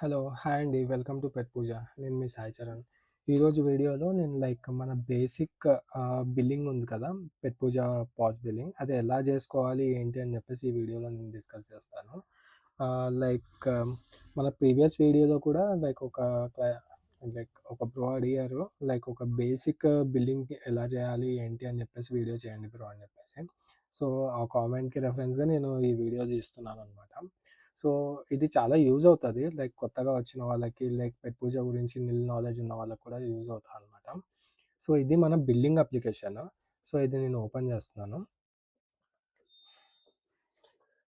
Hello! Hi అండి. Welcome to Petpooja. నేను మీ సాయి చరణ్. ఈరోజు వీడియోలో నేను లైక్ మన బేసిక్ బిల్లింగ్ ఉంది కదా! పెట్ పూజ పాస్ బిల్లింగ్ అది ఎలా చేసుకోవాలి ఏంటి అని చెప్పేసి ఈ వీడియోలో నేను డిస్కస్ చేస్తాను. లైక్ మన ప్రీవియస్ వీడియోలో కూడా లైక్ ఒక లైక్ ఒక బ్రో అడిగారు. లైక్ ఒక బేసిక్ బిల్లింగ్ ఎలా చేయాలి ఏంటి అని చెప్పేసి వీడియో చేయండి బ్రో అని చెప్పేసి సో, ఆ కామెంట్‌కి రెఫరెన్స్‌గా నేను ఈ వీడియో తీస్తున్నాను అనమాట సో, ఇది చాలా యూజ్ అవుతుంది లైక్ కొత్తగా వచ్చిన వాళ్ళకి, లైక్ పెట్ పూజ గురించి నిల్ నాలెడ్జ్ ఉన్న వాళ్ళకి కూడా యూజ్ అవుతుంది అనమాట సో, ఇది మన బిల్లింగ్ అప్లికేషన్. సో, ఇది నేను ఓపెన్ చేస్తున్నాను.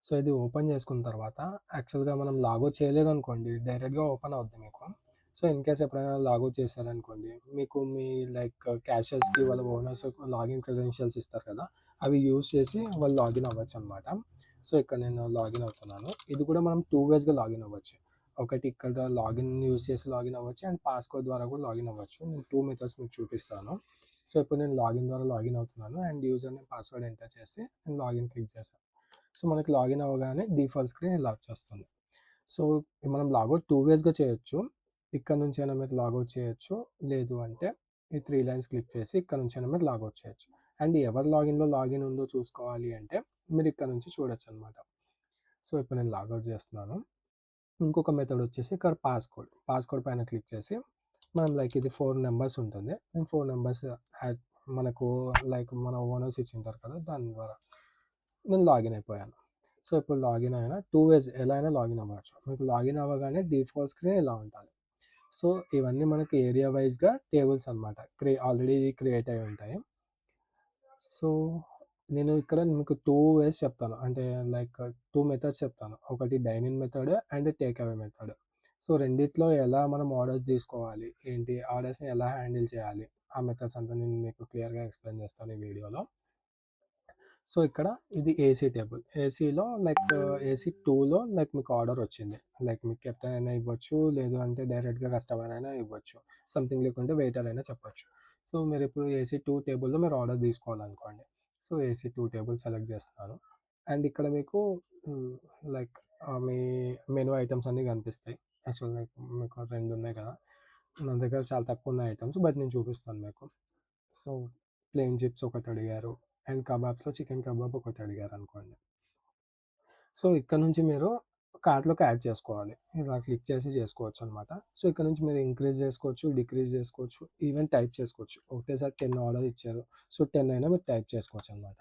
సో, ఇది ఓపెన్ చేసుకున్న తర్వాత యాక్చువల్‌గా మనం లాగౌట్ చేయలేదనుకోండి డైరెక్ట్‌గా ఓపెన్ అవుద్ది మీకు. సో, ఇన్ కేస్ ఎప్పుడైనా లాగౌట్ చేశారనుకోండి, మీకు మీ లైక్ క్యాషెస్కి వాళ్ళ ఓనర్స్ లాగిన్ క్రెడెన్షియల్స్ ఇస్తారు కదా! అవి యూజ్ చేసి వాళ్ళు లాగిన్ అవ్వచ్చు అనమాట సో, ఇక్కడ నేను లాగిన్ అవుతున్నాను. ఇది కూడా మనం టూ వేస్‌గా లాగిన్ అవ్వచ్చు. ఒకటి ఇక్కడ లాగిన్ యూస్ చేసి లాగిన్ అవ్వచ్చు అండ్ పాస్‌కోడ్ ద్వారా కూడా లాగిన్ అవ్వచ్చు. నేను టూ మెథడ్స్ మీకు చూపిస్తాను. సో, ఇప్పుడు నేను లాగిన్ ద్వారా లాగిన్ అవుతున్నాను and user name, password enter చేసి నేను లాగిన్ క్లిక్ చేశాను. సో, మనకి లాగిన్ అవ్వగానే డిఫాల్ట్ స్క్రీన్ ఇలా వచ్చేస్తుంది. సో, మనం లాగౌట్ టూ వేస్‌గా చేయొచ్చు. ఇక్కడ నుంచి అయినా మీరు లాగౌట్ చేయొచ్చు. లేదు అంటే ఈ త్రీ లైన్స్ క్లిక్ చేసి ఇక్కడ అయినా మీరు లాగౌట్ చేయొచ్చు. అండ్ ఎవరి లాగిన్‌లో లాగిన్ ఉందో చూసుకోవాలి అంటే మీరు ఇక్కడ నుంచి చూడొచ్చనమాట. సో, ఇప్పుడు నేను లాగౌట్ చేస్తున్నాను. ఇంకొక మెథడ్ వచ్చేసి ఇక్కడ పాస్‌కోడ్. పాస్‌కోడ్ పైన క్లిక్ చేసి మనం లైక్ ఇది ఫోర్ నెంబర్స్ ఉంటుంది. నేను ఫోర్ నెంబర్స్ యాడ్ మనకు లైక్ మన ఓనర్స్ ఇచ్చింటారు కదా! దాని ద్వారా నేను లాగిన్ అయిపోయాను. సో, ఇప్పుడు లాగిన్ అయినా టూ వేస్ ఎలా అయినా లాగిన్ అవ్వచ్చు. మీకు లాగిన్ అవ్వగానే డిఫాల్ట్ స్క్రీన్ ఇలా ఉంటుంది సో, ఇవన్నీ మనకి ఏరియా వైజ్గా టేబుల్స్ అనమాట. క్రి ఆల్రెడీ క్రియేట్ అయి ఉంటాయి. సో, నేను ఇక్కడ మీకు టూ వేస్ చెప్తాను. అంటే లైక్ టూ మెథడ్స్ చెప్తాను. ఒకటి dining method and take away method. So, రెండిట్లో ఎలా మనం ఆర్డర్స్ తీసుకోవాలి, ఏంటి ఆర్డర్స్‌ని ఎలా హ్యాండిల్ చేయాలి, ఆ మెథడ్స్ అంతా నేను మీకు క్లియర్‌గా ఎక్స్‌ప్లెయిన్ చేస్తాను ఈ వీడియోలో. సో, ఇక్కడ ఇది ఏసీ టేబుల్. ఏసీలో లైక్ ఏసీ టూలో లైక్ మీకు ఆర్డర్ వచ్చింది. లైక్ మీకు కెప్టెన్ అయినా ఇవ్వచ్చు. లేదు అంటే డైరెక్ట్‌గా కస్టమర్ అయినా ఇవ్వచ్చు. సంథింగ్ లేకుంటే వెయిటర్ అయినా చెప్పొచ్చు. సో, మీరు ఇప్పుడు ఏసీ టూ టేబుల్‌లో మీరు order తీసుకోవాలనుకోండి. So, AC two table select చేస్తున్నాను. అండ్ ఇక్కడ మీకు లైక్ మీ మెనూ ఐటమ్స్ అన్నీ కనిపిస్తాయి. యాక్చువల్ లైక్ మీకు రెండు ఉన్నాయి కదా! నా దగ్గర చాలా తక్కువ ఉన్నాయి ఐటమ్స్ బట్ నేను చూపిస్తాను మీకు. సో, ప్లెయిన్ చిప్స్ ఒకటి అడిగారు. అండ్ కబాబ్స్‌లో చికెన్ కబాబ్ ఒకటి అడిగారు అనుకోండి సో, ఇక్కడ నుంచి మీరు కార్ట్‌లోకి యాడ్ చేసుకోవాలి. ఇలా క్లిక్ చేసి చేసుకోవచ్చు అనమాట సో, ఇక్కడ నుంచి మీరు ఇంక్రీజ్ చేసుకోవచ్చు, డిక్రీజ్ చేసుకోవచ్చు, ఈవెన్ టైప్ చేసుకోవచ్చు. ఒకటేసారి 10 ఆర్డర్ ఇచ్చారు. సో, 10 అయినా మీరు టైప్ చేసుకోవచ్చు అనమాట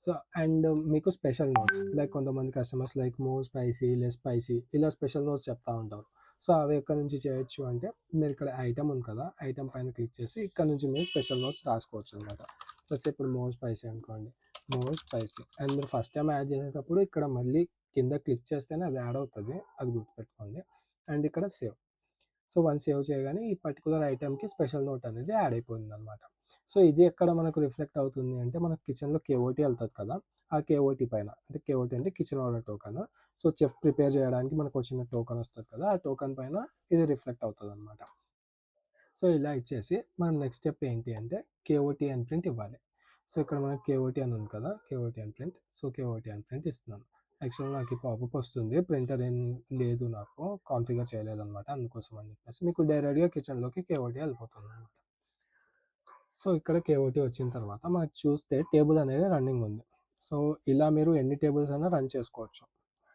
సో, అండ్ మీకు స్పెషల్ నోట్స్ లైక్ కొంతమంది customers like more spicy, less spicy ఇలా స్పెషల్ నోట్స్ చెప్తా ఉంటారు. సో, అవి ఎక్కడి నుంచి చేయొచ్చు అంటే మీరు ఇక్కడ ఐటమ్ ఉంది కదా! ఐటమ్ పైన క్లిక్ చేసి ఇక్కడ నుంచి మీరు స్పెషల్ నోట్స్ రాసుకోవచ్చు అనమాట సే ఇప్పుడు మోర్ స్పైసీ అనుకోండి. మోర్ స్పైసీ అండ్ మీరు ఫస్ట్ టైం యాడ్ చేసేటప్పుడు ఇక్కడ మళ్ళీ కింద క్లిక్ చేస్తేనే అది యాడ్ అవుతుంది అది గుర్తుపెట్టుకోండి. అండ్ ఇక్కడ సేవ్. సో, వన్ సేవ్ చేయగానే ఈ పర్టికులర్ ఐటెంకి స్పెషల్ నోట్ అనేది యాడ్ అయిపోయింది అనమాట సో, ఇది ఎక్కడ మనకు రిఫ్లెక్ట్ అవుతుంది అంటే మన కిచెన్‌లో కేఓటీ వెళ్తుంది కదా! ఆ కేఓటీ పైన అంటే కేఓటీ అంటే kitchen order token so, chef prepare చేయడానికి మనకు వచ్చిన టోకెన్ వస్తుంది కదా! ఆ టోకన్ పైన ఇది రిఫ్లెక్ట్ అవుతదనమాట. సో, ఇలా ఇచ్చేసి మనం నెక్స్ట్ స్టెప్ ఏంటి అంటే కేఓటీ అండ్ ప్రింట్ ఇవ్వాలి. సో, ఇక్కడ మనకి కేఓటీ అని ఉంది కదా! KOT and print. So, KOT and print ఇస్తున్నాను. యాక్చువల్‌గా నాకు పాపప్ వస్తుంది. ప్రింటర్ ఏం లేదు నాకు. కాన్ఫిగర్ చేయలేదనమాట. అందుకోసం అని చెప్పేసి మీకు డైరెక్ట్‌గా కిచెన్‌లోకి కేఓటీ అనమాట సో, ఇక్కడ కేఓటీ వచ్చిన తర్వాత మనకు చూస్తే టేబుల్ అనేది రన్నింగ్ ఉంది. సో, ఇలా మీరు ఎన్ని టేబుల్స్ అయినా రన్ చేసుకోవచ్చు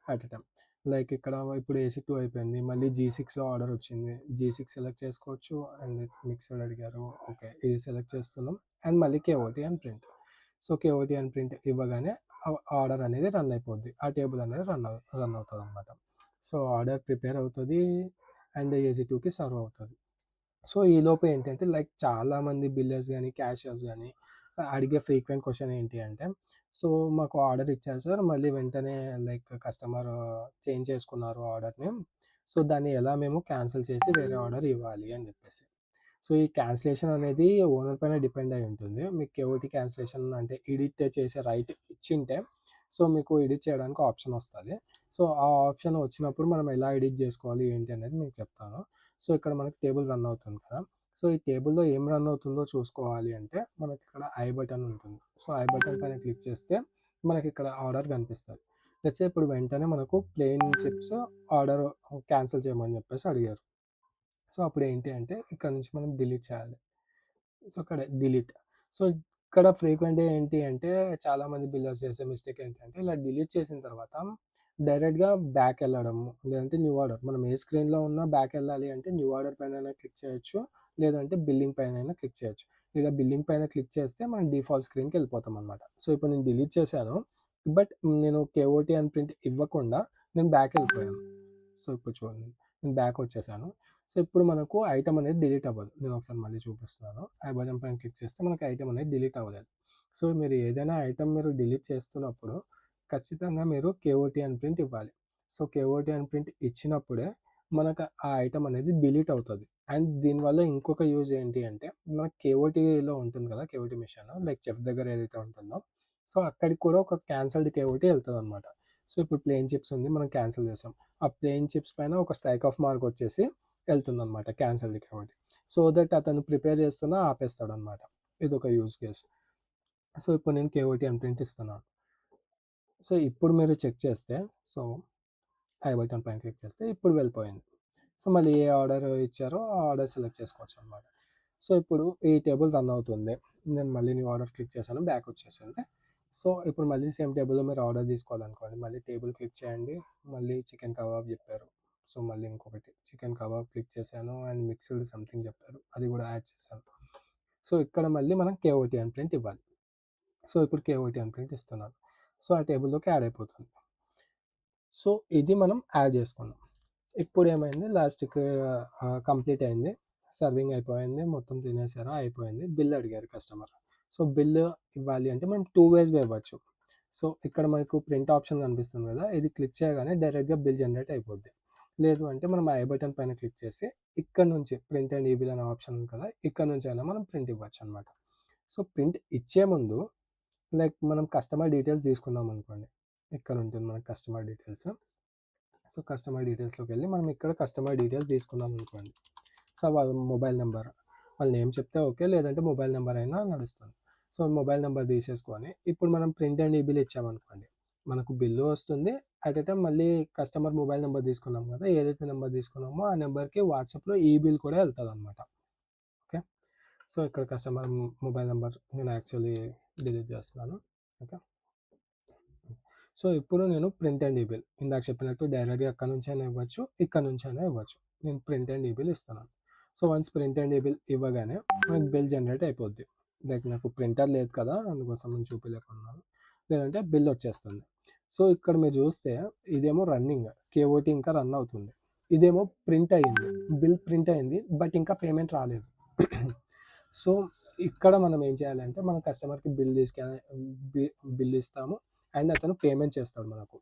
అట్ ఎ టైం లైక్ ఇక్కడ ఇప్పుడు ఏసీ టూ అయిపోయింది. మళ్ళీ జీ సిక్స్లో ఆర్డర్ వచ్చింది. జీ సిక్స్ సెలెక్ట్ చేసుకోవచ్చు అండ్ మిక్సర్ అడిగారు. ఓకే. ఇది సెలెక్ట్ చేస్తున్నాం అండ్ మళ్ళీ KOT and print. So, KOT and print ఇవ్వగానే ఆర్డర్ అనేది రన్ అయిపోద్ది. ఆ టేబుల్ అనేది రన్ రన్ రన్ అనమాట సో, ఆర్డర్ ప్రిపేర్ అవుతుంది అండ్ ఏసీ టూకి సర్వ్ అవుతుంది సో, ఈలోపు ఏంటంటే లైక్ చాలామంది బిల్లర్స్ కానీ క్యాషియర్స్ కానీ అడిగే ఫ్రీక్వెంట్ క్వశ్చన్ ఏంటి అంటే, సో, మాకు ఆర్డర్ ఇచ్చారు సార్. మళ్ళీ వెంటనే లైక్ కస్టమర్ చేంజ్ చేసుకున్నారు ఆర్డర్‌ని. సో, దాన్ని ఎలా మేము క్యాన్సిల్ చేసి వేరే ఆర్డర్ ఇవ్వాలి అని చెప్పేసి. సో, ఈ క్యాన్సిలేషన్ అనేది ఓనర్ పైన డిపెండ్ అయి ఉంటుంది. మీకు కేఓటీ క్యాన్సిలేషన్ అంటే ఎడిట్ చేసే రైట్ ఇచ్చింటే సో, మీకు ఎడిట్ చేయడానికి ఆప్షన్ వస్తుంది సో, ఆ ఆప్షన్ వచ్చినప్పుడు మనం ఎలా ఎడిట్ చేసుకోవాలి ఏంటి అనేది మీకు చెప్తాను. సో, ఇక్కడ మనకి టేబుల్ రన్ అవుతుంది కదా! సో, ఈ టేబుల్‌లో ఏం రన్ అవుతుందో చూసుకోవాలి అంటే మనకి ఇక్కడ ఐ బటన్ ఉంటుంది. సో, ఐ బటన్ పైన క్లిక్ చేస్తే మనకి ఇక్కడ ఆర్డర్ కనిపిస్తది. లెట్స్ సే ఇప్పుడు వెంటనే మనకు ప్లెయిన్ చిప్స్ ఆర్డర్ క్యాన్సిల్ చేయమని చెప్పేసి అడిగారు. సో, అప్పుడు ఏంటి అంటే ఇక్కడ నుంచి మనం డిలీట్ చేయాలి. సో, అక్కడ డిలీట్. సో, ఇక్కడ ఫ్రీక్వెంట్‌గా ఏంటి అంటే చాలామంది బిల్డర్స్ చేసే మిస్టేక్ ఏంటంటే ఇలా డిలీట్ చేసిన తర్వాత డైరెక్ట్‌గా బ్యాక్ ఎళ్ళడము. లేదంటే న్యూ ఆర్డర్ మనం ఏ స్క్రీన్‌లో ఉన్నా బ్యాక్ ఎళ్ళాలి అంటే న్యూ ఆర్డర్ పైనైనా క్లిక్ చేయొచ్చు. లేదంటే బిల్లింగ్ అయినా క్లిక్ చేయొచ్చు. ఇలా బిల్లింగ్ పైన క్లిక్ చేస్తే మనం డిఫాల్ట్ స్క్రీన్‌కి వెళ్ళిపోతామనమాట. సో, ఇప్పుడు నేను డిలీట్ చేశాను. బట్ నేను కేఓటీ అని ప్రింట్ ఇవ్వకుండా నేను బ్యాక్ వెళ్ళిపోయాను. సో, ఇప్పుడు చూడండి నేను బ్యాక్ వచ్చేసాను. సో, ఇప్పుడు మనకు ఐటమ్ అనేది డిలీట్ అవ్వదు. నేను ఒకసారి మళ్ళీ చూపిస్తున్నాను. ఐ బటన్ పైన క్లిక్ చేస్తే మనకు ఐటమ్ అనేది డిలీట్ అవ్వలేదు. సో, మీరు ఏదైనా ఐటమ్ మీరు డిలీట్ చేస్తున్నప్పుడు ఖచ్చితంగా మీరు కేఓటీ అని ప్రింట్ ఇవ్వాలి. సో, కేఓటీ అని ప్రింట్ ఇచ్చినప్పుడే మనకు ఆ ఐటమ్ అనేది డిలీట్ అవుతుంది అండ్ దీనివల్ల ఇంకొక యూజ్ ఏంటి అంటే మనకు కేఓటీలో ఉంటుంది కదా! కేఓటీ మిషన్ లైక్ చెఫ్ దగ్గర ఏదైతే ఉంటుందో సో, అక్కడికి కూడా ఒక క్యాన్సల్డ్ కేఓటీ వెళ్తుంది అనమాట సో, ఇప్పుడు ప్లెయిన్ చిప్స్ ఉంది మనం క్యాన్సిల్ చేసాం. ఆ ప్లెయిన్ చిప్స్ పైన ఒక స్ట్రైక్ ఆఫ్ మార్క్ వచ్చేసి ఎళ్తుందనమాట క్యాన్సెల్డ్ కేఓటీ. సో దట్ అతను ప్రిపేర్ చేస్తున్నా ఆపేస్తాడనమాట. ఒక యూజ్ కేస్. సో, ఇప్పుడు నేను కేఓటీ ఎంప్రింట్ ప్రింట్ ఇస్తున్నాను. సో, ఇప్పుడు మీరు చెక్ చేస్తే సో, ఐ బటన్ పైన క్లిక్ చేస్తే ఇప్పుడు వెళ్ళిపోయింది. సో, మళ్ళీ ఏ ఆర్డర్ ఇచ్చారో ఆ ఆర్డర్ సెలెక్ట్ చేసుకోవచ్చు అనమాట సో, ఇప్పుడు ఈ టేబుల్ రన్ అవుతుంది. నేను మళ్ళీ న్యూ ఆర్డర్ క్లిక్ చేశాను. బ్యాక్ వచ్చేసింది. సో, ఇప్పుడు మళ్ళీ సేమ్ టేబుల్‌లో మీరు ఆర్డర్ తీసుకోవాలనుకోండి. మళ్ళీ టేబుల్ క్లిక్ చేయండి. మళ్ళీ చికెన్ కబాబ్ చెప్పారు. సో, మళ్ళీ ఇంకొకటి చికెన్ కబాబ్ క్లిక్ చేశాను. అండ్ మిక్స్డ్ సంథింగ్ చెప్పారు. అది కూడా యాడ్ చేశాను. సో, ఇక్కడ మళ్ళీ మనం కేఓటీ అని ప్రింట్ ఇవ్వాలి. సో, ఇప్పుడు కేఓటీ అని ప్రింట్ ఇస్తున్నాను. సో, ఆ టేబుల్‌లోకి యాడ్ అయిపోతుంది. సో, ఇది మనం యాడ్ చేసుకున్నాం. ఇప్పుడు ఏమైంది లాస్ట్‌కి కంప్లీట్ అయింది. సర్వింగ్ అయిపోయింది. మొత్తం తినేసారా అయిపోయింది. బిల్ అడిగారు కస్టమర్. సో, బిల్ ఇవ్వాలి అంటే మనం టూ వేస్‌గా ఇవ్వచ్చు. సో, ఇక్కడ మనకు ప్రింట్ ఆప్షన్ కనిపిస్తుంది కదా! ఇది క్లిక్ చేయగానే డైరెక్ట్‌గా బిల్ జనరేట్ అయిపోద్ది. లేదు అంటే మనం ఐ బటన్ పైన క్లిక్ చేసి ఇక్కడ నుంచి ప్రింట్ అండ్ ఈబిల్ అనే ఆప్షన్ ఉంది కదా! ఇక్కడ అయినా మనం ప్రింట్ ఇవ్వచ్చు అనమాట సో, ప్రింట్ ఇచ్చే ముందు లైక్ మనం కస్టమర్ డీటెయిల్స్ తీసుకున్నాం అనుకోండి. ఇక్కడ ఉంటుంది మన కస్టమర్ డీటెయిల్స్. సో, కస్టమర్ డీటెయిల్స్లోకి వెళ్ళి మనం ఇక్కడ కస్టమర్ డీటెయిల్స్ తీసుకున్నాం అనుకోండి. సో, వాళ్ళ మొబైల్ నెంబర్ వాళ్ళ నేమ్ చెప్తే ఓకే. లేదంటే మొబైల్ నెంబర్ అయినా నడుస్తుంది. సో, మొబైల్ నెంబర్ తీసేసుకొని ఇప్పుడు మనం ప్రింట్ అండ్ ఈ-బిల్ ఇచ్చామనుకోండి. మనకు బిల్లు వస్తుంది. అట్ మళ్ళీ కస్టమర్ మొబైల్ నెంబర్ తీసుకున్నాం కదా! ఏదైతే నెంబర్ తీసుకున్నామో ఆ నెంబర్కి వాట్సాప్‌లో ఈ-బిల్ కూడా అనమాట ఓకే. సో, ఇక్కడ కస్టమర్ మొబైల్ నెంబర్ నేను యాక్చువల్లీ డిలీట్ చేస్తున్నాను. ఓకే. సో, ఇప్పుడు నేను ప్రింట్ అండ్ ఈ-బిల్ ఇందాక చెప్పినట్టు డైరెక్ట్‌గా అక్కడి నుంచైనా ఇవ్వచ్చు. ఇక్కడ నుంచైనా ఇవ్వచ్చు. నేను ప్రింట్ అండ్ ఈ-బిల్ ఇస్తున్నాను. So, once print and e bill ఇవ్వగానే మనకు బిల్ జనరేట్ అయిపోద్ది. లైక్ నాకు ప్రింటర్ లేదు కదా! అందుకోసం నేను చూపించలేకున్నాను లేదంటే బిల్ వచ్చేస్తుంది. సో, ఇక్కడ మీరు చూస్తే ఇదేమో రన్నింగ్. కేఓటీ ఇంకా రన్ అవుతుంది. ఇదేమో ప్రింట్ అయింది. బిల్ ప్రింట్ అయింది. బట్ ఇంకా పేమెంట్ రాలేదు. సో, ఇక్కడ మనం ఏం చేయాలంటే మన కస్టమర్‌కి బిల్ తీసుకె బి బిల్ ఇస్తాము. అండ్ అతను పేమెంట్ చేస్తాడు మనకు.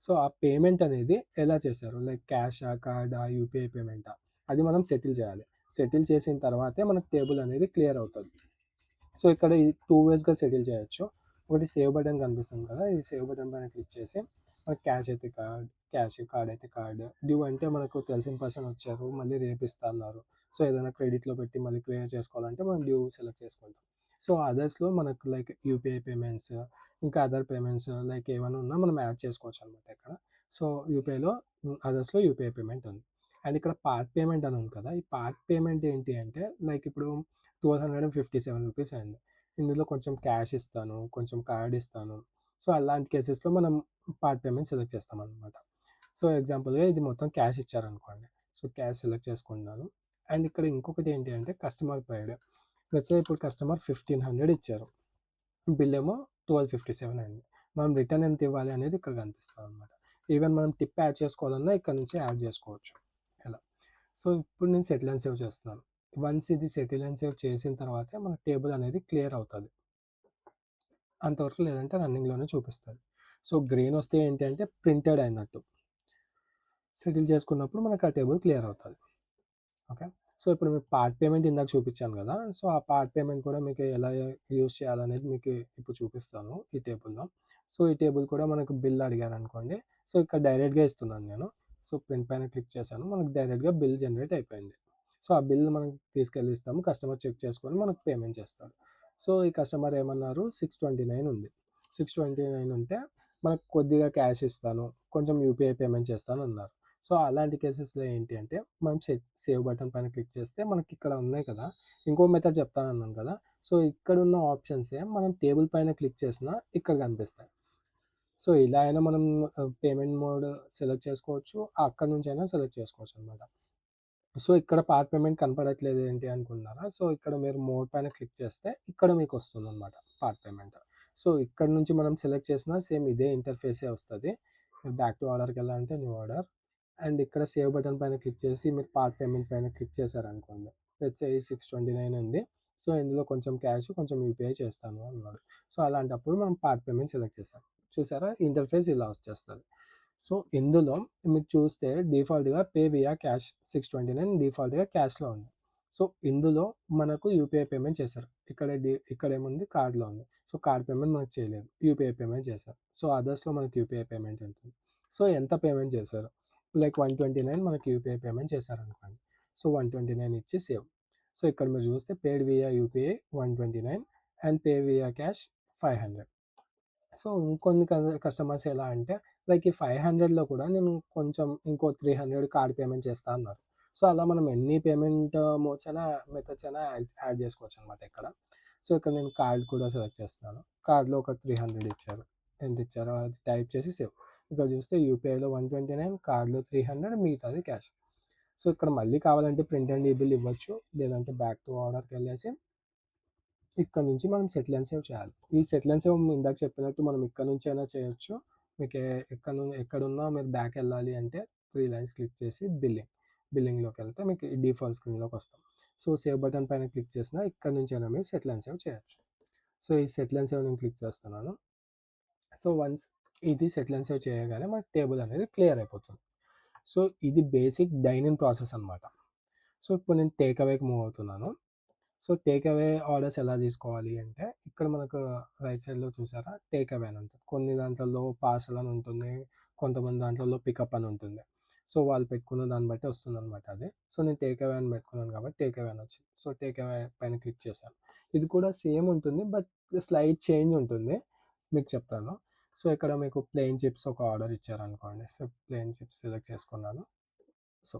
సో, ఆ పేమెంట్ అనేది ఎలా చేశారు? లైక్ క్యాషా? కార్డా? యూపీఐ పేమెంటా? అది మనం సెటిల్ చేయాలి. సెటిల్ చేసిన తర్వాతే మనకు టేబుల్ అనేది క్లియర్ అవుతుంది సో, ఇక్కడ ఈ 2 వేస్‌గా సెటిల్ చేయొచ్చు. ఒకటి సేవ్ బటన్ కనిపిస్తుంది కదా! ఈ సేవ్ బటన్ పైన క్లిక్ చేసి మనకి క్యాష్ అయితే కార్డ్, క్యాష్, కార్డ్ అయితే కార్డ్. డ్యూ అంటే మనకు తెలిసిన పర్సన్ వచ్చారు. మళ్ళీ రేపిస్తా అన్నారు. సో, ఏదైనా క్రెడిట్‌లో పెట్టి మళ్ళీ క్లియర్ చేసుకోవాలంటే మనం డ్యూ సెలెక్ట్ చేసుకుంటాం. సో, అదర్స్‌లో మనకు లైక్ యూపీఐ పేమెంట్స్ ఇంకా అదర్ పేమెంట్స్ లైక్ ఏమైనా ఉన్నా మనం యాడ్ చేసుకోవచ్చు అనమాట ఇక్కడ. సో, యూపీఐలో అదర్స్‌లో యూపీఐ పేమెంట్ ఉంది. అండ్ ఇక్కడ పార్ట్ పేమెంట్ అని ఉంది కదా! ఈ పార్ట్ పేమెంట్ ఏంటి అంటే లైక్ ఇప్పుడు 1257 రూపీస్ అయింది. ఇందులో కొంచెం క్యాష్ ఇస్తాను. కొంచెం కార్డ్ ఇస్తాను. సో, అలాంటి కేసెస్‌లో మనం పార్ట్ పేమెంట్ సెలెక్ట్ చేస్తామనమాట. సో, ఎగ్జాంపుల్‌గా ఇది మొత్తం క్యాష్ ఇచ్చారనుకోండి. సో, క్యాష్ సెలెక్ట్ చేసుకుంటున్నాను. అండ్ ఇక్కడ ఇంకొకటి ఏంటి అంటే కస్టమర్ పెయిడ్. లెట్స్ ఇప్పుడు కస్టమర్ 1500 ఇచ్చారు. బిల్ ఏమో 1257 అయింది. మనం రిటర్న్ ఎంత ఇవ్వాలి అనేది ఇక్కడ కనిపిస్తుంది అనమాట ఈవెన్ మనం టిప్ యాడ్ చేసుకోవాలన్నా ఇక్కడ నుంచి యాడ్ చేసుకోవచ్చు. ఇలా. సో, ఇప్పుడు నేను సెటిల్ అండ్ సేవ్ చేస్తున్నాను. వన్స్ ఇది సెటిల్ అండ్ సేవ్ చేసిన తర్వాతే మన టేబుల్ అనేది క్లియర్ అవుతుంది అంతవరకు లేదంటే రన్నింగ్‌లోనే చూపిస్తుంది సో, గ్రీన్ వస్తే ఏంటి అంటే ప్రింటెడ్ అయినట్టు. సెటిల్ చేసుకున్నప్పుడు మనకు ఆ టేబుల్ క్లియర్ అవుతుంది ఓకే. సో, ఇప్పుడు మీకు పార్ట్ పేమెంట్ ఇందాక చూపించాను కదా! సో, ఆ పార్ట్ పేమెంట్ కూడా మీకు ఎలా యూజ్ చేయాలనేది మీకు ఇప్పుడు చూపిస్తాను ఈ టేబుల్‌లో. సో, ఈ టేబుల్ కూడా మనకు బిల్ అడిగారు అనుకోండి సో, ఇక్కడ డైరెక్ట్‌గా ఇస్తున్నాను నేను. సో, ప్రింట్ పైన క్లిక్ చేశాను. మనకు డైరెక్ట్‌గా బిల్ జనరేట్ అయిపోయింది. సో, ఆ బిల్ మనం తీసుకెళ్ళి ఇస్తాము. కస్టమర్ చెక్ చేసుకొని మనకు పేమెంట్ చేస్తాడు. సో, ఈ కస్టమర్ ఏమన్నారు 629 ఉంది. 629 ఉంటే మనకు కొద్దిగా క్యాష్ ఇస్తాను కొంచెం యూపీఐ పేమెంట్ చేస్తాను అన్నారు సో అలాంటి కేసెస్లో ఏంటి అంటే మనం సే సేవ్ బటన్ పైన క్లిక్ చేస్తే మనకి ఇక్కడ ఉన్నాయి కదా ఇంకో మెథడ్ చెప్తాను అన్నాను కదా సో ఇక్కడ ఉన్న ఆప్షన్సే మనం టేబుల్ పైన క్లిక్ చేసినా ఇక్కడ కనిపిస్తాయి. సో ఇలా అయినా మనం పేమెంట్ మోడ్ సెలెక్ట్ చేసుకోవచ్చు అక్కడ నుంచి అయినా సెలెక్ట్ చేసుకోవచ్చు అనమాట సో ఇక్కడ పార్ట్ పేమెంట్ కనపడట్లేదు ఏంటి అనుకుంటున్నారా? సో ఇక్కడ మీరు మోడ్ పైన క్లిక్ చేస్తే ఇక్కడ మీకు వస్తుంది అనమాట పార్ట్ పేమెంట్. సో ఇక్కడ నుంచి మనం సెలెక్ట్ చేసినా సేమ్ ఇదే ఇంటర్ఫేసే వస్తుంది. బ్యాక్ టు ఆర్డర్కి వెళ్ళాలంటే న్యూ ఆర్డర్. అండ్ ఇక్కడ సేవ్ బటన్ పైన క్లిక్ చేసి మీరు పార్ట్ పేమెంట్ పైన క్లిక్ చేశారనుకోండి. Let's A six twenty nine ఉంది. సో ఇందులో కొంచెం క్యాష్ కొంచెం యూపీఐ చేస్తాను అన్నాడు. సో అలాంటప్పుడు మనం పార్ట్ పేమెంట్ సెలెక్ట్ చేస్తాం చూసారా? ఇంటర్ఫేస్ ఇలా వచ్చేస్తుంది. సో ఇందులో మీరు చూస్తే డిఫాల్ట్గా pay via cash six twenty nine డిఫాల్ట్గా క్యాష్లో ఉంది. సో ఇందులో మనకు యూపీఐ పేమెంట్ చేశారు. ఇక్కడ ఇక్కడ ఏముంది కార్డ్లో ఉంది. సో కార్డ్ పేమెంట్ మనకు చేయలేదు. యూపీఐ పేమెంట్ చేశారు. సో అదర్స్లో మనకు యూపీఐ పేమెంట్ ఉంటుంది. సో ఎంత పేమెంట్ చేశారు? లైక్ వన్ ట్వంటీ నైన్ మనకి యూపీఐ పేమెంట్ చేశారనుకోండి. సో వన్ ట్వంటీ నైన్ ఇచ్చి సేవ్. సో ఇక్కడ మీరు చూస్తే paid via UPI one twenty nine and pay via cash five hundred. So ఇంకొన్ని కస్టమర్స్ ఎలా అంటే లైక్ ఈ ఫైవ్ హండ్రెడ్లో కూడా నేను కొంచెం ఇంకో త్రీ హండ్రెడ్ కార్డ్ పేమెంట్ చేస్తా అన్నారు. సో అలా మనం ఎన్ని పేమెంట్ మోడ్స్ అయినా మెథడ్స్ అయినా యాడ్ యాడ్ చేసుకోవచ్చు అనమాట ఇక్కడ. సో ఇక్కడ నేను కార్డ్ కూడా సెలెక్ట్ చేస్తున్నాను. కార్డ్లో ఒక త్రీ హండ్రెడ్ ఇచ్చారు. ఎంత ఇచ్చారో అది టైప్ చేసి సేవ్. ఇక్కడ చూస్తే యూపీఐలో వన్ ట్వంటీ నైన్ కార్డులో త్రీ హండ్రెడ్ మిగతాది క్యాష్ సో ఇక్కడ మళ్ళీ కావాలంటే ప్రింట్ అండ్ ఈబిల్ ఇవ్వచ్చు. లేదంటే బ్యాక్ టు ఆర్డర్కి వెళ్ళేసి ఇక్కడ నుంచి మనం సెటిల్ అండ్ సేవ్ చేయాలి. ఈ సెటిల్ అండ్ సేవ్ ఇందాక చెప్పినట్టు మనం ఇక్కడ నుంచి అయినా చేయొచ్చు. మీకు ఎక్కడ ఎక్కడున్నా మీరు బ్యాక్ వెళ్ళాలి అంటే త్రీ లైన్స్ క్లిక్ చేసి బిల్లింగ్ బిల్లింగ్లోకి వెళ్తే మీకు డిఫాల్ట్ స్క్రీన్లోకి వస్తాం. సో సేవ్ బటన్ పైన క్లిక్ చేసినా ఇక్కడ నుంచి అయినా మీరు సెటిల్ అండ్ సేవ్ చేయొచ్చు. సో ఈ సెటిల్ అండ్ సేవ్ నేను క్లిక్ చేస్తున్నాను. సో వన్స్ ఇది సెటిల్ అండ్ సేవ్ చేయగానే మన టేబుల్ అనేది క్లియర్ అయిపోతుంది. సో ఇది బేసిక్ డైనింగ్ ప్రాసెస్ అనమాట సో ఇప్పుడు నేను టేక్ అవేకి మూవ్ అవుతున్నాను. సో టేక్ అవే ఆర్డర్స్ ఎలా తీసుకోవాలి అంటే ఇక్కడ మనకు రైట్ సైడ్లో చూసారా? టేక్ అవే అని ఉంటుంది. కొన్ని దాంట్లలో పార్సల్ అని ఉంటుంది. కొంతమంది దాంట్లలో పికప్ అని ఉంటుంది. సో వాళ్ళు పెట్టుకున్న దాన్ని బట్టి వస్తుంది అనమాట అది. సో నేను టేక్ అవే అని పెట్టుకున్నాను కాబట్టి టేక్ అవే అని వచ్చింది. సో టేక్ అవే పైన క్లిక్ చేశాను. ఇది కూడా సేమ్ ఉంటుంది బట్ స్లైడ్ చేంజ్ ఉంటుంది. మీకు చెప్తాను. సో ఇక్కడ మీకు ప్లెయిన్ చిప్స్ ఒక ఆర్డర్ ఇచ్చారనుకోండి. సో ప్లెయిన్ చిప్స్ సెలెక్ట్ చేసుకున్నాను. సో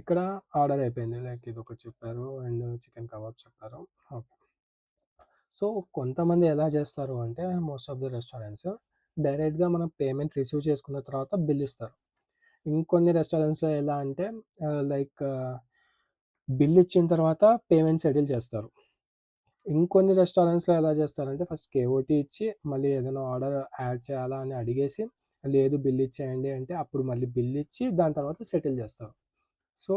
ఇక్కడ ఆర్డర్ అయిపోయింది. లైక్ ఇది ఒకటి చెప్పారు. అండ్ చికెన్ కబాబ్ చెప్పారు. ఓకే. సో కొంతమంది ఎలా చేస్తారు అంటే మోస్ట్ ఆఫ్ ది రెస్టారెంట్స్ డైరెక్ట్గా మనం పేమెంట్ రిసీవ్ చేసుకున్న తర్వాత బిల్ ఇస్తారు. ఇంకొన్ని రెస్టారెంట్స్లో ఎలా అంటే లైక్ బిల్ ఇచ్చిన తర్వాత పేమెంట్ సెటిల్ చేస్తారు. ఇంకొన్ని రెస్టారెంట్స్లో ఎలా చేస్తారంటే ఫస్ట్ కేఓటీ ఇచ్చి మళ్ళీ ఏదైనా ఆర్డర్ యాడ్ చేయాలా అని అడిగేసి లేదు బిల్ ఇచ్చేయండి అంటే అప్పుడు మళ్ళీ బిల్ ఇచ్చి దాని తర్వాత సెటిల్ చేస్తారు. సో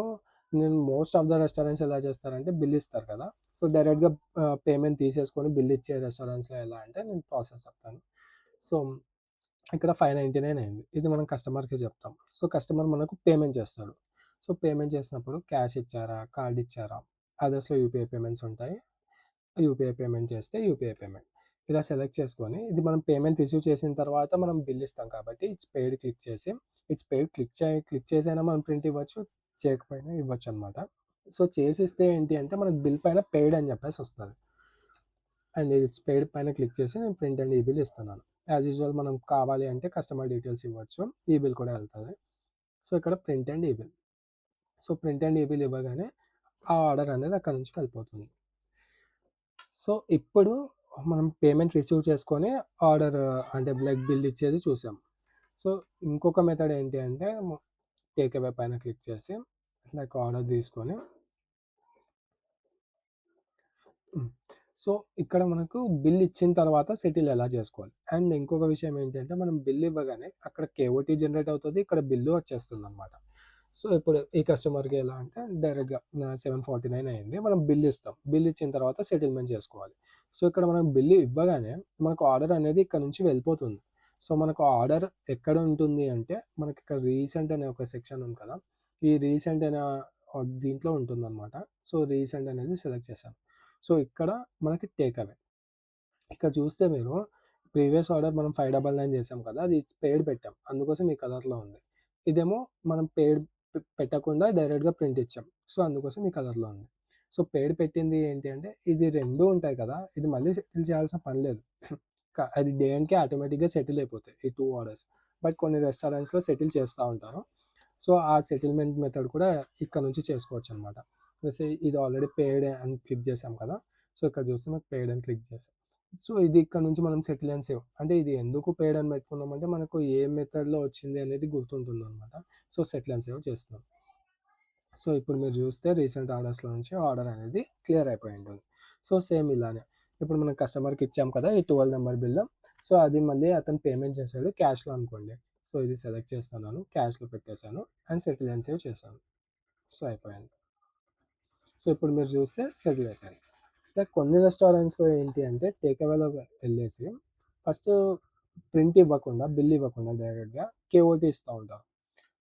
నేను మోస్ట్ ఆఫ్ ద రెస్టారెంట్స్ ఎలా చేస్తారంటే బిల్ ఇస్తారు కదా. సో డైరెక్ట్గా పేమెంట్ తీసేసుకొని బిల్ ఇచ్చే రెస్టారెంట్స్లో ఎలా అంటే నేను ప్రాసెస్ చెప్తాను. సో ఇక్కడ ఫైవ్ నైంటీ నైన్ అయింది. ఇది మనం కస్టమర్కి చెప్తాం. సో కస్టమర్ మనకు పేమెంట్ చేస్తాడు. సో పేమెంట్ చేసినప్పుడు క్యాష్ ఇచ్చారా కార్డ్ ఇచ్చారా అదర్స్లో యూపీఐ పేమెంట్స్ ఉంటాయి. యూపీఐ పేమెంట్ చేస్తే యూపీఐ పేమెంట్. ఇలా సెలెక్ట్ చేసుకొని ఇది మనం పేమెంట్ రిసీవ్ చేసిన తర్వాత మనం బిల్ ఇస్తాం కాబట్టి ఇట్స్ పెయిడ్ క్లిక్ చేసి ఇట్స్ పెయిడ్ క్లిక్ చే క్లిక్ చేసైనా మనం ప్రింట్ ఇవ్వచ్చు చేయకపోయినా ఇవ్వచ్చు అనమాట సో చేసిస్తే ఏంటి అంటే మనకు బిల్ పైన పెయిడ్ అని చెప్పేసి వస్తుంది. అండ్ ఇట్స్ పెయిడ్ పైన క్లిక్ చేసి నేను ప్రింట్ అండ్ ఈ బిల్ ఇస్తున్నాను. యాజ్ యూజువల్ మనం కావాలి అంటే కస్టమర్ డీటెయిల్స్ ఇవ్వచ్చు ఈ బిల్ కూడా వెళ్తుంది. సో ఇక్కడ print and e bill. So print and e bill ఇవ్వగానే ఆ ఆర్డర్ అనేది అక్కడ నుంచి వెళ్ళిపోతుంది. సో ఇప్పుడు మనం పేమెంట్ రిసీవ్ చేసుకొని ఆర్డర్ అంటే బ్లడ్ బిల్ ఇచ్చేది చూసాం. సో ఇంకొక మెథడ్ ఏంటి అంటే టేక్ అవే పైన క్లిక్ చేసి లైక్ ఆర్డర్ తీసుకొని. సో ఇక్కడ మనకు బిల్ ఇచ్చిన తర్వాత సెటిల్ ఎలా చేసుకోవాలి? అండ్ ఇంకొక విషయం ఏంటంటే మనం బిల్ ఇవ్వగానే అక్కడ కేఓటీ జనరేట్ అవుతుంది ఇక్కడ బిల్లు వచ్చేస్తుంది అనమాట సో ఇప్పుడు ఈ కస్టమర్కి ఎలా అంటే డైరెక్ట్గా సెవెన్ ఫార్టీ నైన్ అయింది. మనం బిల్ ఇస్తాం. బిల్ ఇచ్చిన తర్వాత సెటిల్మెంట్ చేసుకోవాలి. సో ఇక్కడ మనం బిల్లు ఇవ్వగానే మనకు ఆర్డర్ అనేది ఇక్కడ నుంచి వెళ్ళిపోతుంది. సో మనకు ఆర్డర్ ఎక్కడ ఉంటుంది అంటే మనకి ఇక్కడ రీసెంట్ అనే ఒక సెక్షన్ ఉంది కదా ఈ రీసెంట్ అనే దీంట్లో ఉంటుందన్నమాట. సో రీసెంట్ అనేది సెలెక్ట్ చేశాను సో ఇక్కడ మనకి టేక్ అవే ఇక్కడ చూస్తే మీరు ప్రీవియస్ ఆర్డర్ మనం ఫైవ్ డబల్ నైన్ చేసాం కదా అది పేడ్ పెట్టాం. అందుకోసం ఈ కలర్లో ఉంది. ఇదేమో మనం పేడ్ పెట్టకుండా డైరెక్ట్గా ప్రింట్ ఇచ్చాం సో అందుకోసం ఈ కలర్లో ఉంది సో పేడ్ పెట్టింది ఏంటి అంటే ఇది రెండు ఉంటాయి కదా ఇది మళ్ళీ సెటిల్ చేయాల్సిన పని లేదు అది డే అండ్కే ఆటోమేటిక్‌గా సెటిల్ అయిపోతాయి. ఈ టూ ఆర్డర్స్. బట్ కొన్ని రెస్టారెంట్స్‌లో సెటిల్ చేస్తూ ఉంటారు. సో, ఆ సెటిల్‌మెంట్ మెథడ్ కూడా ఇక్కడ నుంచి చేసుకోవచ్చు అనమాట ఇది ఆల్రెడీ పేడ్ అని క్లిక్ చేసాం కదా! సో, ఇక్కడ చూస్తే మనకు పెయిడ్ అని క్లిక్ చేసాం. సో, ఇది ఇక్కడ నుంచి మనం సెటిల్ అండ్ సేవ్ అంటే ఇది ఎందుకు పేడ్ అని పెట్టుకున్నామంటే మనకు ఏ మెథడ్‌లో వచ్చింది అనేది గుర్తుంటుంది అనమాట సో, సెటిల్ అండ్ సేవ్ చేస్తున్నాం. సో, ఇప్పుడు మీరు చూస్తే రీసెంట్ ఆర్డర్స్‌లో నుంచి ఆర్డర్ అనేది క్లియర్ అయిపోయి ఉంటుంది. సో, సేమ్ ఇలానే ఇప్పుడు మనం కస్టమర్‌కి ఇచ్చాం కదా! ఈ ట్వెల్వ్ నెంబర్ బిల్లు. సో, అది మళ్ళీ అతను పేమెంట్ చేసాడు క్యాష్‌లో అనుకోండి. సో, ఇది సెలెక్ట్ చేస్తున్నాను. క్యాష్‌లో పెట్టేసాను అండ్ సెటిల్ అండ్ సేవ్ చేశాను. సో, అయిపోయింది. సో, ఇప్పుడు మీరు చూస్తే సెటిల్ అయిపోయింది. లైక్ కొన్ని రెస్టారెంట్స్‌లో ఏంటి అంటే టేక్అవేలో వెళ్ళేసి ఫస్ట్ ప్రింట్ ఇవ్వకుండా, బిల్ ఇవ్వకుండా డైరెక్ట్‌గా కేఓటీ ఇస్తూ ఉంటారు.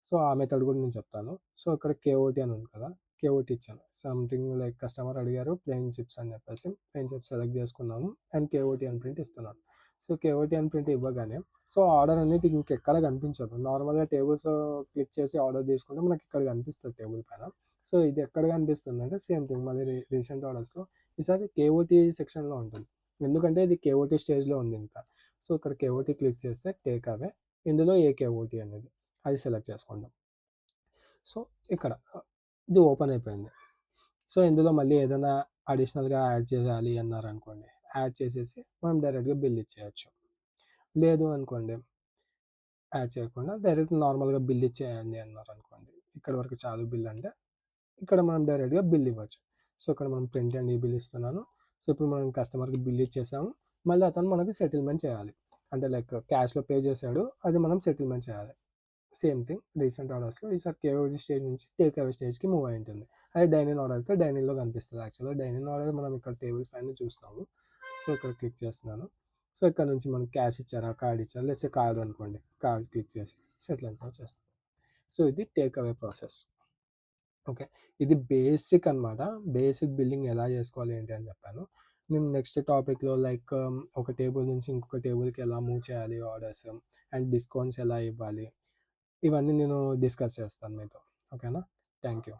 సో, ఆ మెథడ్ కూడా నేను చెప్తాను. సో, ఇక్కడ కేఓటీ అని ఉంది కదా! కేఓటీ ఇచ్చాను. సంథింగ్ లైక్ కస్టమర్ అడిగారు ప్లెయిన్ చిప్స్ అని చెప్పేసి ప్లెయిన్ చిప్స్ సెలెక్ట్ చేసుకున్నాము అండ్ కేఓటీ అని ప్రింట్ ఇస్తున్నాను. సో, కేఓటీ అని ప్రింట్ ఇవ్వగానే సో, ఆర్డర్ అనేది ఇంకెక్కడ కనిపించదు. నార్మల్‌గా టేబుల్స్ క్లిక్ చేసి ఆర్డర్ తీసుకుంటే మనకి ఇక్కడ కనిపిస్తుంది టేబుల్ పైన. సో, ఇది ఎక్కడ కనిపిస్తుంది అంటే సేమ్ థింగ్ మళ్ళీ రీ రీసెంట్ ఆర్డర్స్‌లో ఈసారి కేఓటీ సెక్షన్‌లో ఉంటుంది. ఎందుకంటే ఇది కేఓటీ స్టేజ్‌లో ఉంది ఇంకా. సో, ఇక్కడ కేఓటీ క్లిక్ చేస్తే టేక్ అవే ఇందులో ఏ కేఓటీ అనేది అది సెలెక్ట్ చేసుకుంటాం. సో, ఇక్కడ ఇది ఓపెన్ అయిపోయింది. సో, ఇందులో మళ్ళీ ఏదైనా అడిషనల్‌గా యాడ్ చేయాలి అన్నారనుకోండి. యాడ్ చేసేసి మనం డైరెక్ట్‌గా బిల్ ఇచ్చేయొచ్చు. లేదు అనుకోండి యాడ్ చేయకుండా డైరెక్ట్ నార్మల్‌గా బిల్ ఇచ్చేయండి అన్నారనుకోండి. ఇక్కడ వరకు చాలు బిల్ అంటే ఇక్కడ మనం డైరెక్ట్‌గా బిల్ ఇవ్వచ్చు. సో, ఇక్కడ మనం ప్రింట్ అండ్ ఈ బిల్ ఇస్తున్నాను. సో, ఇప్పుడు మనం కస్టమర్‌కి బిల్ ఇచ్చేసాము. మళ్ళీ అతను మనకి సెటిల్‌మెంట్ చేయాలి. అంటే లైక్ క్యాష్‌లో పే చేశాడు అది మనం సెటిల్‌మెంట్ చేయాలి. సేమ్ థింగ్ రీసెంట్ ఆర్డర్స్‌లో ఈసారి కేవీ స్టేజ్ నుంచి టేక్ అవే స్టేజ్‌కి మూవ్ అయి ఉంటుంది. అదే డైనింగ్ ఆర్డర్ అయితే డైనింగ్లో కనిపిస్తుంది యాక్చువల్‌గా డైనింగ్ ఆర్డర్ మనం ఇక్కడ టేబుల్స్ పైన చూస్తాము. సో, ఇక్కడ క్లిక్ చేస్తున్నాను. సో, ఇక్కడ నుంచి మనం క్యాష్ ఇచ్చారా? కార్డ్ ఇచ్చారా? లేకపోతే కార్డు కార్డ్ అనుకోండి. కార్డ్ క్లిక్ చేసి సెటిల్ అండ్ చేస్తాం. సో, ఇది టేక్ అవే ప్రాసెస్. ఓకే. ఇది బేసిక్ అనమాట. బేసిక్ బిల్లింగ్ ఎలా చేసుకోవాలి ఏంటి అని చెప్పాను. నేను నెక్స్ట్ టాపిక్‌లో లైక్ ఒక టేబుల్ నుంచి ఇంకొక టేబుల్‌కి ఎలా మూవ్ చేయాలి ఆర్డర్స్ అండ్ డిస్కౌంట్స్ ఎలా ఇవ్వాలి. ఇవన్నీ నేను డిస్కస్ చేస్తాను మీతో. ఓకేనా? Thank you.